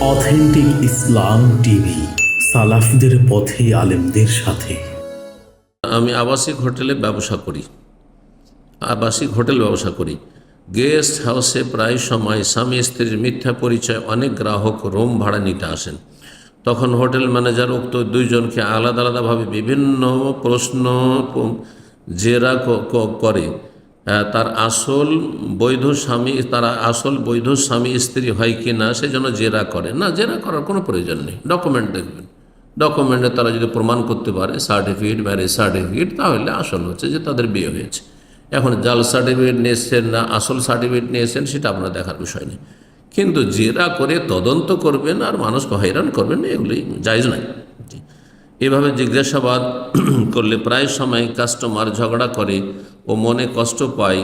Authentic ইসলাম TV, সালাফদের পথে আলেমদের সাথে। আমি আবাসিক হোটেলে ব্যবসা করি। আবাসিক হোটেল ব্যবসা করি। গেস্ট হাউসে প্রায় সময় স্বামী স্ত্রীর মিথ্যা পরিচয়, অনেক গ্রাহক রুম ভাড়া নিতে আসেন। তখন হোটেল ম্যানেজার উক্ত দুইজনকে আলাদা আলাদাভাবে বিভিন্ন প্রশ্ন জেরা করে। তার আসল বৈধ স্বামী, তারা আসল বৈধ স্বামী স্ত্রী হয় কি না, সেজন্য জেরা করে। না, জেরা করার কোনো প্রয়োজন নেই। ডকুমেন্ট দেখবেন। ডকুমেন্টে তারা যদি প্রমাণ করতে পারে সার্টিফিকেট ম্যারেজ সার্টিফিকেট তাহলে আসল হচ্ছে যে তাদের বিয়ে হয়েছে। এখন জাল সার্টিফিকেট নিয়েছেন না, আসল সার্টিফিকেট নিয়েছেন, সেটা আপনার দেখার বিষয় নেই। কিন্তু জেরা করে তদন্ত করবেন আর মানুষকে হয়রান করবেন, এগুলি জায়জ নাই এভাবে জিজ্ঞাসাবাদ করলে প্রায় সময় কাস্টমার ঝগড়া করে ও মনে কষ্ট পায়।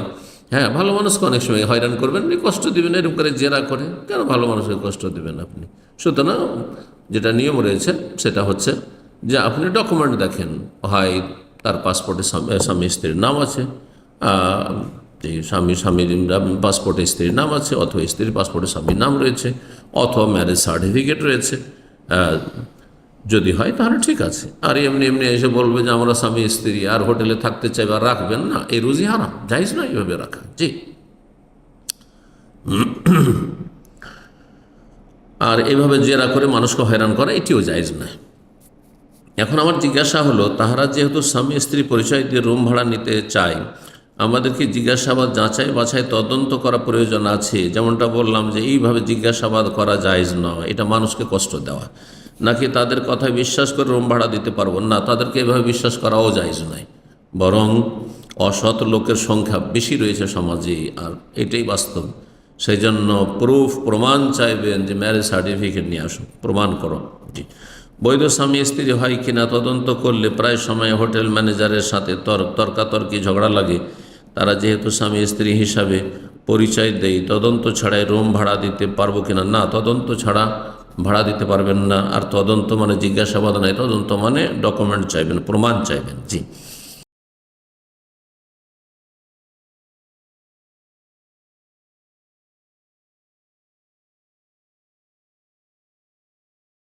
হ্যাঁ ভালো মানুষকে অনেক সময় হয়রান করবেন কষ্ট দিবেন, এরকম করে জেরা করে। কেন ভালো মানুষকে কষ্ট দিবেন আপনি? সুতরাং যেটা নিয়ম রয়েছে, সেটা হচ্ছে যে আপনি ডকুমেন্ট দেখেন হয় তার পাসপোর্টে স্বামী স্ত্রীর নাম আছে স্বামী, স্বামীর পাসপোর্টে স্ত্রীর নাম আছে, অথবা স্ত্রীর পাসপোর্টে স্বামীর নাম রয়েছে, অথবা ম্যারেজ সার্টিফিকেট রয়েছে যদি হয় তাহলে ঠিক আছে। আর এমনি এমনি এসে বলবে যে আমরা স্বামী, স্ত্রী, আর হোটেলে থাকতে চাই বা রাখবেন না, এই রুজি হারাম। যাইজ না এইভাবে রাখা। জি। আর এভাবে জেরা করে মানুষকে হয়রান করা, এটিও জায়জ নয়। এখন আমার জিজ্ঞাসা হলো, তাহারা যেহেতু স্বামী, স্ত্রী পরিচয় দিয়ে রুম ভাড়া নিতে চায়, আমাদেরকে জিজ্ঞাসাবাদ যাচাই বাছাই তদন্ত করা প্রয়োজন আছে। যেমনটা বললাম যে এইভাবে জিজ্ঞাসাবাদ করা জায়জ নয়। এটা মানুষকে কষ্ট দেওয়া। নাকি তাদের কথায় বিশ্বাস করে রুম ভাড়া দিতে পারব? না, তাদেরকে এভাবে বিশ্বাস করাও জায়জ নয়। বরং অসৎ লোকের সংখ্যা বেশি রয়েছে সমাজে, আর এটাই বাস্তব। সেই জন্য প্রুফ প্রমাণ চাইবেন যে ম্যারেজ সার্টিফিকেট নিয়ে আসুন। প্রমাণ করো। বৈধ স্বামী স্ত্রী হয় কিনা তদন্ত করলে প্রায় সময় হোটেল ম্যানেজারের সাথে তর্ক তর্কাতর্কি ঝগড়া লাগে। তারা যেহেতু স্বামী স্ত্রী হিসাবে পরিচয় দেয়, তদন্ত ছাড়াই রুম ভাড়া দিতে পারব কিনা? না, তদন্ত ছাড়া ভাড়া দিতে পারবেন না, আর তদন্ত মানে জিজ্ঞাসাবাদ নয় তদন্ত মানে ডকুমেন্ট চাইবেন, প্রমাণ চাইবেন, জি।